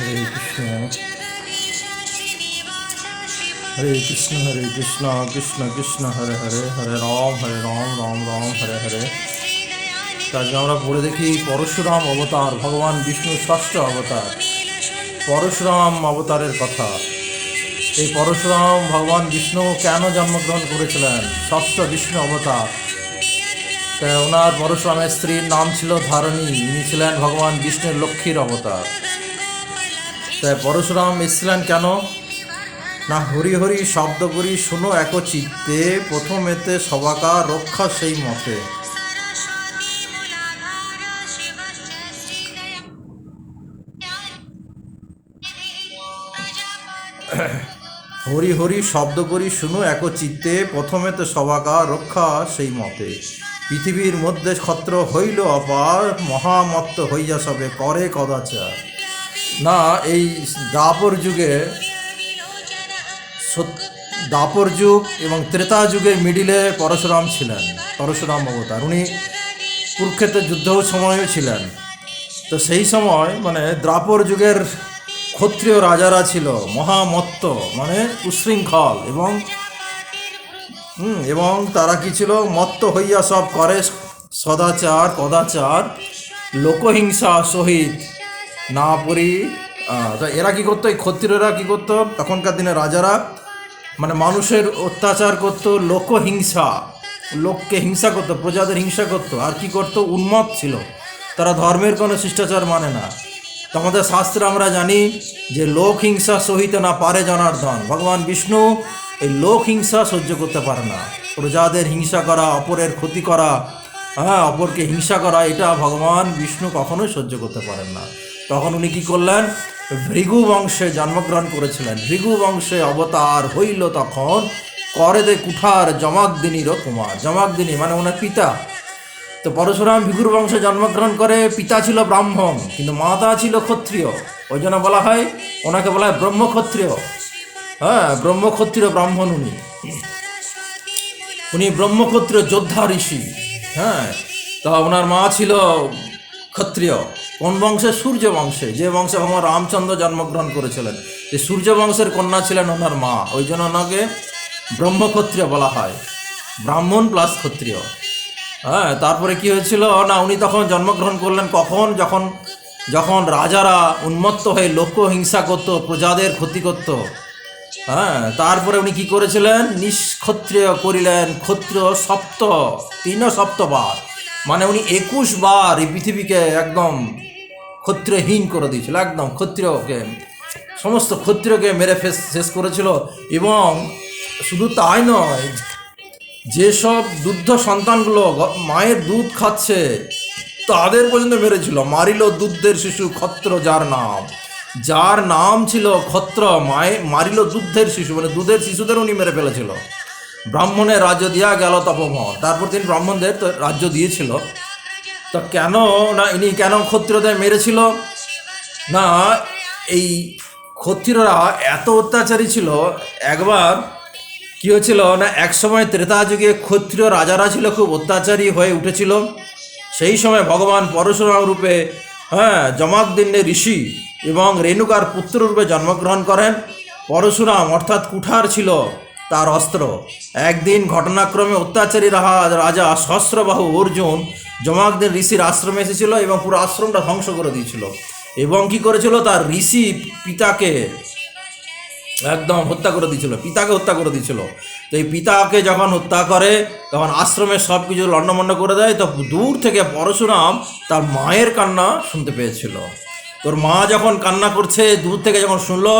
হরে কৃষ্ণ। হরে কৃষ্ণ হরে কৃষ্ণ কৃষ্ণ কৃষ্ণ, হরে হরে হরে রাম হরে রাম রাম রাম, হরে হরে। আজকে আমরা পড়ে দেখি পরশুরাম অবতার, ভগবান বিষ্ণু ষষ্ঠ অবতার। পরশুরাম অবতারের কথা। এই পরশুরাম, ভগবান বিষ্ণু কেন জন্মগ্রহণ করেছিলেন? ষষ্ঠ বিষ্ণু অবতার। ওনার পরশুরামের স্ত্রীর নাম ছিল ধারণী, ইনি ছিলেন ভগবান বিষ্ণুর লক্ষ্মীর অবতার। পরশুরাম এসেছিলেন কেন? না, হরি হরি শব্দ করি শুনো এক চিত্তে প্রথম এতে সবাকা রক্ষা সেই মতে। হরি হরি শব্দ করি শুনো এক চিত্তে প্রথমে তো সবাকা রক্ষা সেই মতে। পৃথিবীর মধ্যে ক্ষত্র হইল অপার, মহামত্ত হইয়া সবে করে কদাচার। না, এই দাপর যুগে দাপর যুগ এবং ত্রেতা যুগের মিডিলে পরশুরাম ছিলেন, পরশুরাম অবতার। উনি কুরুক্ষেত্রের যুদ্ধ সময়ও ছিলেন। তো সেই সময় মানে দ্রাপর যুগের ক্ষত্রিয় রাজারা ছিল মহামত্ত মানে উশৃঙ্খল এবং এবং তারা কি ছিল? মত্ত হইয়া সব করে, সদাচার কদাচার লোকহিংসা সহিত না পরি এরা কী করতো? এই ক্ষত্রিয়রা কী করতো? তখনকার দিনে রাজারা মানে মানুষের অত্যাচার করতো, লোকহিংসা, লোককে হিংসা করতো, প্রজাদের হিংসা করতো। আর কি করতো? উন্মত ছিল। তারা ধর্মের কোনো শিষ্টাচার মানে না। তো আমাদের শাস্ত্রে আমরা জানি যে লোক হিংসা সহিতে না পারে জনার্দন। ভগবান বিষ্ণু এই লোক হিংসা সহ্য করতে পারে না। প্রজাদের হিংসা করা, অপরের ক্ষতি করা হ্যাঁ অপরকে হিংসা করা, এটা ভগবান বিষ্ণু কখনোই সহ্য করতে পারেন না। তখন উনি কি করলেন? ভৃগু বংশে জন্মগ্রহণ করেছিলেন। ভৃগু বংশে অবতার হইল তখন করে দে কুঠার জমাকদিনীর কুমার। জমাকদিনী মানে ওনার পিতা। তো পরশুরাম ভিগুর বংশে জন্মগ্রহণ করে পিতা ছিল ব্রাহ্মণ, কিন্তু মাতা ছিল ক্ষত্রিয়। ওই জন্য বলা হয়, ওনাকে বলা হয় ব্রহ্মক্ষত্রিয়। হ্যাঁ ব্রহ্মক্ষত্রিয় ব্রাহ্মণ উনি। উনি ব্রহ্মক্ষত্রিয় যোদ্ধা ঋষি। হ্যাঁ তা ওনার মা ছিল ক্ষত্রিয়। কোন বংশে? সূর্য বংশে। যে বংশে ভগবান রামচন্দ্র জন্মগ্রহণ করেছিলেন, যে সূর্য বংশের কন্যা ছিলেন ওনার মা। ওই জন্য ওনাকে ব্রহ্মক্ষত্রিয় বলা হয়। ব্রাহ্মণ প্লাস ক্ষত্রিয়। হ্যাঁ তারপরে কি হয়েছিল? না, উনি তখন জন্মগ্রহণ করলেন কখন? যখন যখন রাজারা উন্মত্ত হয়ে লোক হিংসা করতো, প্রজাদের ক্ষতি করতো। হ্যাঁ তারপরে উনি কি করেছিলেন? নিষ্ক্ষত্রিয় করিলেন। ক্ষত্রিয় সপ্ত তিন সপ্তবার। মানে উনি একুশ বার এই পৃথিবীকে একদম ক্ষত্রিয়হীন করে দিয়েছিল, একদম ক্ষত্রিয়কে, সমস্ত ক্ষত্রিয়কে মেরে ফেস, শেষ করেছিল। এবং শুধু তাই নয়, যেসব দুগ্ধ সন্তানগুলো মায়ের দুধ খাচ্ছে, তাদের পর্যন্ত মেরেছিল। মারিল দুধের শিশু ক্ষত্র যার নাম। যার নাম ছিল ক্ষত্র, মায়ে, মারিল দুধের শিশু মানে দুধের শিশুদের উনি মেরে ফেলেছিল। ব্রাহ্মণের রাজ্য দিয়া গেল তপমর তারপর তিনি ব্রাহ্মণদের রাজ্য দিয়েছিল। তো কেন? না, ইনি কেন ক্ষত্রিয়দের মেরেছিল? না, এই ক্ষত্রিয়রা এত অত্যাচারী ছিল, একবার কি হয়েছিল? না একসময় ত্রেতা যুগে ক্ষত্রিয় রাজারা ছিল, খুব অত্যাচারী হয়ে উঠেছিল। সেই সময় ভগবান পরশুরাম রূপে হ্যাঁ জমাকদিন্যের ঋষি এবং রেণুকার পুত্র রূপে জন্মগ্রহণ করেন। পরশুরাম অর্থাৎ কুঠার ছিল। তার অস্ত্র। একদিন ঘটনাক্রমে অত্যাচারী রাজা সহস্রবাহু অর্জুন জমাকদের ঋষির আশ্রমে এসেছিল এবং পুরো আশ্রমটা ধ্বংস করে দিয়েছিল। এবং কি করেছিল? তার ঋষি পিতাকে একদম হত্যা করে দিয়েছিল। পিতাকে হত্যা করে দিয়েছিল। তো এই পিতাকে যখন হত্যা করে, তখন আশ্রমে সব কিছু লণ্ডমণ্ড করে দেয়। তো দূর থেকে পরশুরাম তার মায়ের কান্না শুনতে পেয়েছিল। তোর মা যখন কান্না করছে, দূর থেকে যখন শুনলো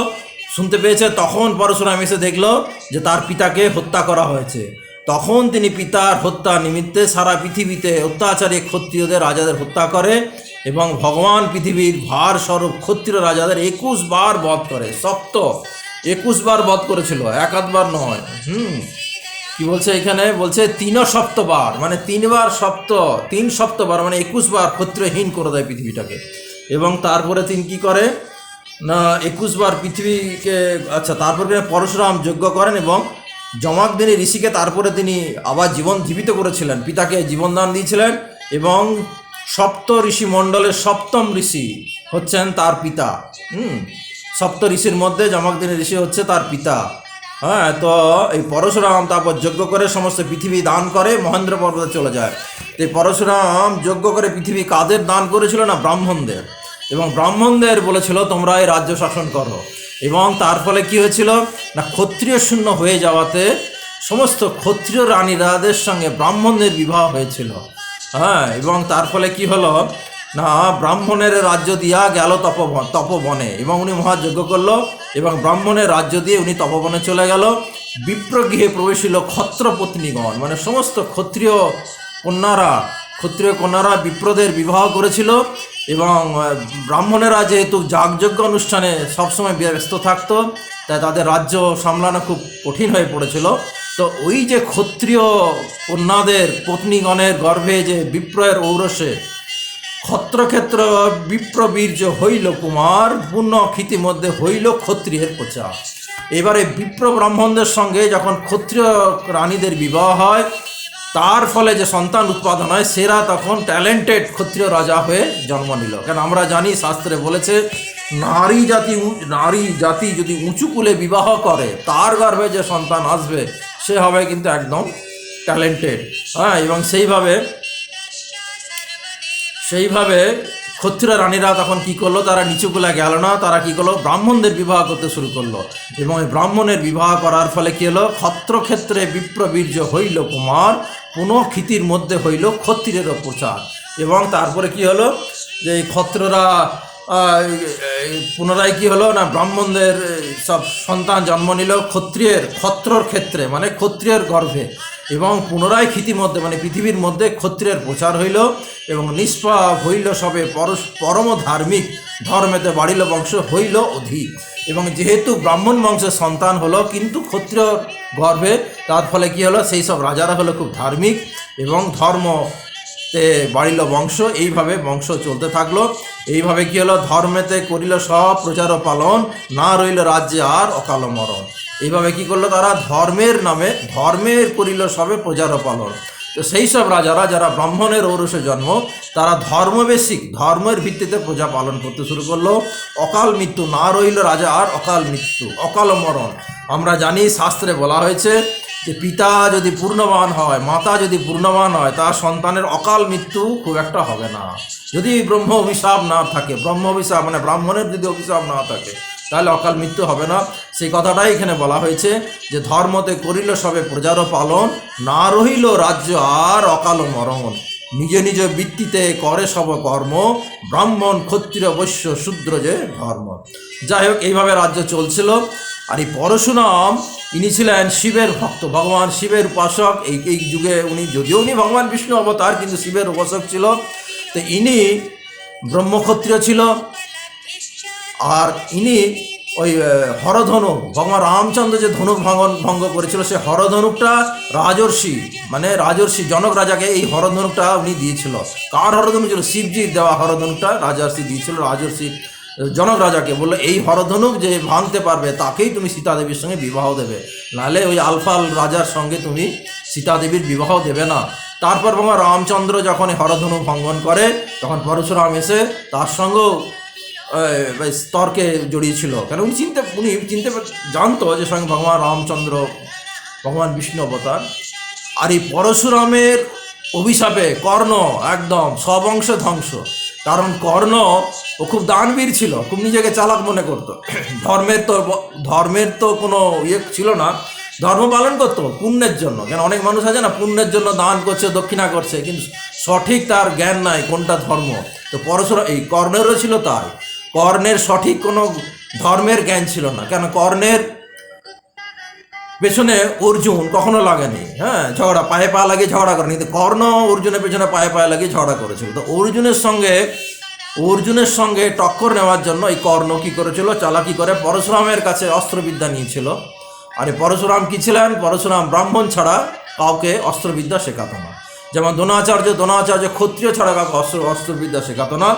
শুনতে পেয়েছে, তখন পরশুরাম এসে দেখল যে তার পিতাকে হত্যা করা হয়েছে। তখন তিনি পিতার হত্যা নিমিত্তে সারা পৃথিবীতে অত্যাচারী ক্ষত্রিয়দের, রাজাদের হত্যা করে এবং ভগবান পৃথিবীর ভার স্বরূপ ক্ষত্রিয় রাজাদের একুশ বার বধ করে। সপ্ত, একুশ বার বধ করেছিল, এক আধবার নয়। হুম, কি বলছে এখানে? বলছে তিন সপ্তবার মানে তিনবার সপ্ত, তিন সপ্তবার মানে একুশ বার ক্ষত্রিয়হীন করে দেয় পৃথিবীটাকে। এবং তারপরে তিনি কি করে? না, একুশ বার পৃথিবীকে আচ্ছা তারপরে তিনি পরশুরাম যজ্ঞ করেন এবং জমাকদিনী ঋষিকে তারপরে তিনি আবার জীবন জীবিত করেছিলেন। পিতাকে জীবনদান দিয়েছিলেন এবং সপ্ত ঋষি মণ্ডলের সপ্তম ঋষি হচ্ছেন তার পিতা। হুম, সপ্ত ঋষির মধ্যে জমকদিনী ঋষি হচ্ছে তার পিতা। হ্যাঁ তো এই পরশুরাম তারপর যজ্ঞ করে সমস্ত পৃথিবী দান করে মহেন্দ্র পর্বতে চলে যায়। তো এই পরশুরাম যজ্ঞ করে পৃথিবী কাদের দান করেছিল না ব্রাহ্মণদের? এবং ব্রাহ্মণদের বলেছিল, তোমরা এই রাজ্য শাসন করো। এবং তার ফলে কি হয়েছিল? না, ক্ষত্রিয় শূন্য হয়ে যাওয়াতে সমস্ত ক্ষত্রিয় রানীরাদের সঙ্গে ব্রাহ্মণদের বিবাহ হয়েছিল। হ্যাঁ এবং তার ফলে কি হলো? না, ব্রাহ্মণের রাজ্য দিয়া গেল তপবন, তপবনে। এবং উনি মহাযজ্ঞ করল এবং ব্রাহ্মণের রাজ্য দিয়ে উনি তপবনে চলে গেল। বিপ্রগৃহে প্রবেশিল ক্ষত্রপত্নীগণ মানে সমস্ত ক্ষত্রিয় কন্যারা ক্ষত্রিয় কন্যারা বিপ্রদের বিবাহ করেছিল। এবং ব্রাহ্মণেরা যেহেতু যাগযজ্ঞ অনুষ্ঠানে সবসময় ব্যস্ত থাকতো, তাই তাদের রাজ্য সামলানো খুব কঠিন হয়ে পড়েছিল। তো ওই যে ক্ষত্রিয় কন্যাদের পত্নীগণের গর্ভে যে বিপ্রয়ের ঔরসে ক্ষত্রক্ষেত্র বিপ্রবীর্য হইল কুমার পূর্ণ ক্ষিতি মধ্যে হইল ক্ষত্রিয়ের প্রচার। এবারে বিপ্র ব্রাহ্মণদের সঙ্গে যখন ক্ষত্রিয় রানীদের বিবাহ হয় তার ফলে যে সন্তান উৎপাদন হয়, সেরা তখন ট্যালেন্টেড ক্ষত্রিয় রাজা হয়ে জন্ম নিল। কেন আমরা জানি, শাস্ত্রে বলেছে, নারী জাতি নারী জাতি যদি উঁচু কুলে বিবাহ করে, তার গর্ভে যে সন্তান আসবে, সে হবে কিন্তু একদম ট্যালেন্টেড হ্যাঁ এবং সেইভাবে সেইভাবে ক্ষত্রিয় রানীরা তখন কি করল? তারা নিচুকুলা গেল না, তারা কি করল? ব্রাহ্মণদের বিবাহ করতে শুরু করল। এবং এই ব্রাহ্মণের বিবাহ করার ফলে কি হলো? ক্ষত্রক্ষেত্রে বিপ্রবীর্য হইল কুমার, পুনঃ ক্ষিতির মধ্যে হইল ক্ষত্রিয়েরও প্রচার। এবং তারপরে কি হলো? যে এই ক্ষত্ররা পুনরায় কি হলো? না, ব্রাহ্মণদের সব সন্তান জন্ম নিল ক্ষত্রিয়ের, ক্ষত্রর ক্ষেত্রে মানে ক্ষত্রিয়ের গর্ভে। এবং পুনরায় ক্ষিতির মধ্যে মানে পৃথিবীর মধ্যে ক্ষত্রিয়ের প্রচার হইল এবং নিষ্পাপ হইল সবে পরম ধার্মিক ধর্মেতে বাড়িল বংশ হইল অধিক। এবং যেহেতু ব্রাহ্মণ বংশের সন্তান হলো, কিন্তু ক্ষত্রিয় গর্ভে, তার ফলে কী হলো? সেই সব রাজারা হলো খুব ধার্মিক এবং ধর্ম তে বাড়িল বংশ, এইভাবে বংশ চলতে থাকল। এইভাবে কি হলো? ধর্মেতে করিল সব প্রচার পালন, না রইল রাজ্যে আর অকাল মরণ। এইভাবে কি করল তারা? ধর্মের নামে, ধর্মের করিল সবে প্রচার ও পালন তো সেই সব রাজারা যারা ব্রাহ্মণের ঔরসে জন্ম, তারা ধর্মবেশিক, ধর্মের ভিত্তিতে প্রজা পালন করতে শুরু করল। অকাল মৃত্যু না রইল রাজা, আর অকাল মৃত্যু, অকাল মরণ। আমরা জানি, শাস্ত্রে বলা হয়েছে যে পিতা যদি পূর্ণবান হয়, মাতা যদি পূর্ণবান হয়, তার সন্তানের অকাল মৃত্যু খুব একটা হবে না। যদি ব্রহ্ম অভিশাপ না থাকে, ব্রহ্ম অভিশাপ মানে ব্রাহ্মণের যদি অভিশাপ না থাকে তাহলে অকাল মৃত্যু হবে না। সেই কথাটাই এখানে বলা হয়েছে যে ধর্মতে করিল সবে প্রজারও পালন, না রহিল রাজ্য আর অকাল মরণ। নিজ নিজ বৃত্তিতে করে সব কর্ম, ব্রাহ্মণ, ক্ষত্রিয়, বৈশ্য, শূদ্র যে ধর্ম। যাই হোক, এইভাবে রাজ্য চলছিল। আর এই পরশুরাম, ইনি ছিলেন শিবের ভক্ত, ভগবান শিবের উপাসক। এই এই যুগে উনি, যদিও উনি ভগবান বিষ্ণু অবতার, কিন্তু শিবের উপাসক ছিল। তো ইনি ব্রহ্মক্ষত্রিয় ছিল। আর ইনি ওই আহ, হরধনুক ভগবান রামচন্দ্র যে ধনুক ভঙ্গন ভঙ্গ করেছিল সে হরধনুকটা রাজর্ষি মানে রাজর্ষি জনক রাজাকে এই হরধনুকটা উনি দিয়েছিল। কার হরধনুক ছিল? শিবজির দেওয়া হরধনুকটা রাজর্ষি দিয়েছিল। রাজর্ষি জনক রাজাকে বলল এই হরধনুক যে ভাঙতে পারবে তাকেই তুমি সীতা দেবীর সঙ্গে বিবাহ দেবে। নাহলে ওই আলফাল রাজার সঙ্গে তুমি সীতা দেবীর বিবাহ দেবে না। তারপর ভগবান রামচন্দ্র যখন এই হরধনুক ভঙ্গন করে তখন পরশুরাম এসে তার সঙ্গেও তর্কে জড়িয়েছিল। কেন উনি চিনতে উনি চিনতে জানতো যে স্বয়ং ভগবান রামচন্দ্র, ভগবান বিষ্ণু অবতার। আর এই পরশুরামের অভিশাপে কর্ণ একদম সব অংশ ধ্বংস। কারণ কর্ণ, ও খুব দানবীর ছিল, খুব নিজেকে চালাক মনে করতো। ধর্মের তো ধর্মের তো কোনো ইয়ে ছিল না। ধর্ম পালন করতো পুণ্যের জন্য। কেন অনেক মানুষ আছে না, পুণ্যের জন্য দান করছে, দক্ষিণা করছে, কিন্তু সঠিক তার জ্ঞান নাই কোনটা ধর্ম। তো পরশুরা এই কর্ণেরও ছিল তাই। কর্ণের সঠিক কোনো ধর্মের জ্ঞান ছিল না। কেন? কর্ণের পেছনে অর্জুন কখনো লাগেনি। হ্যাঁ ঝগড়া, পায়ে পা লাগিয়ে ঝগড়া করেনি। কিন্তু কর্ণ অর্জুনের পেছনে পায়ে পায়ে লাগিয়ে ঝগড়া করেছিল। তো অর্জুনের সঙ্গে অর্জুনের সঙ্গে টক্কর নেওয়ার জন্য এই কর্ণ কি করেছিল? চালাকি করে পরশুরামের কাছে অস্ত্রবিদ্যা নিয়েছিল। আর এই পরশুরাম কি ছিলেন? পরশুরাম ব্রাহ্মণ ছাড়া কাউকে অস্ত্রবিদ্যা শেখাতো না। যেমন দ্রোণাচার্য দ্রোণাচার্য ক্ষত্রিয় ছাড়া কাউকে অস্ত্র, অস্ত্রবিদ্যা শেখাতো না।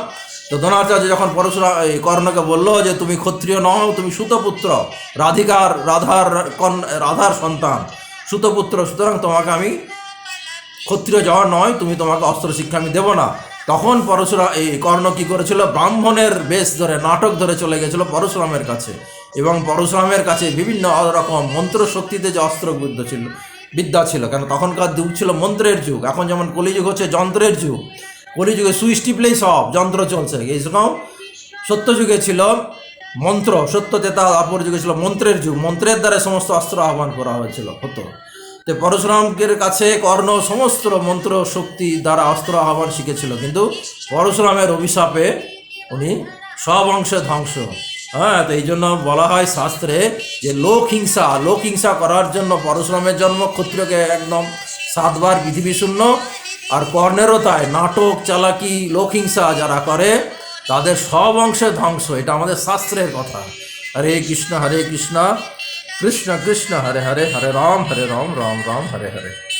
তো দ্রোণাচার্য যখন পরশুরা কর্ণকে বলল যে তুমি ক্ষত্রিয় নও, তুমি সুতপুত্র, রাধিকার, রাধার কন, রাধার সন্তান, সুতপুত্র, সুতরাং তোমাকে আমি ক্ষত্রিয় যাওয়া নয়, তুমি তোমাকে অস্ত্র শিক্ষা আমি দেবো না। তখন পরশুরা, এই কর্ণ কী করেছিল? ব্রাহ্মণের বেশ ধরে, নাটক ধরে চলে গেছিল পরশুরামের কাছে। এবং পরশুরামের কাছে বিভিন্ন রকম মন্ত্র শক্তিতে যে অস্ত্র বিদ্যা ছিল বিদ্যা ছিল, কেন তখনকার যুগ ছিল মন্ত্রের যুগ। এখন যেমন কলিযুগ হচ্ছে যন্ত্রের যুগ। কলিযুগে সুইচ টিপলেই সব, যন্ত্র চলছে। এইরকম সত্যযুগে ছিল মন্ত্র সত্য তেতা অপর যুগে ছিল মন্ত্রের যুগ। মন্ত্রের দ্বারা সমস্ত অস্ত্র আহ্বান করা হয়েছিল, হতো। তো পরশুরামের কাছে কর্ণ সমস্ত মন্ত্র শক্তি দ্বারা অস্ত্র আহ্বান শিখেছিল। কিন্তু পরশুরামের অভিশাপে উনি সব অংশে ধ্বংস। হ্যাঁ তো এই জন্য বলা হয় শাস্ত্রে যে লোক হিংসা লোক হিংসা করার জন্য পরশুরামের জন্ম ক্ষত্রিয়কে একদম সাতবার পৃথিবী শূন্য আর কর্ণেরও তাই নাটক, চালাকি, লোকহিংসা যারা করে, তাদের সব অংশে ধ্বংস। এটা আমাদের শাস্ত্রের কথা। হরে কৃষ্ণ হরে কৃষ্ণ কৃষ্ণ কৃষ্ণ, হরে হরে হরে রাম হরে রাম রাম রাম, হরে হরে।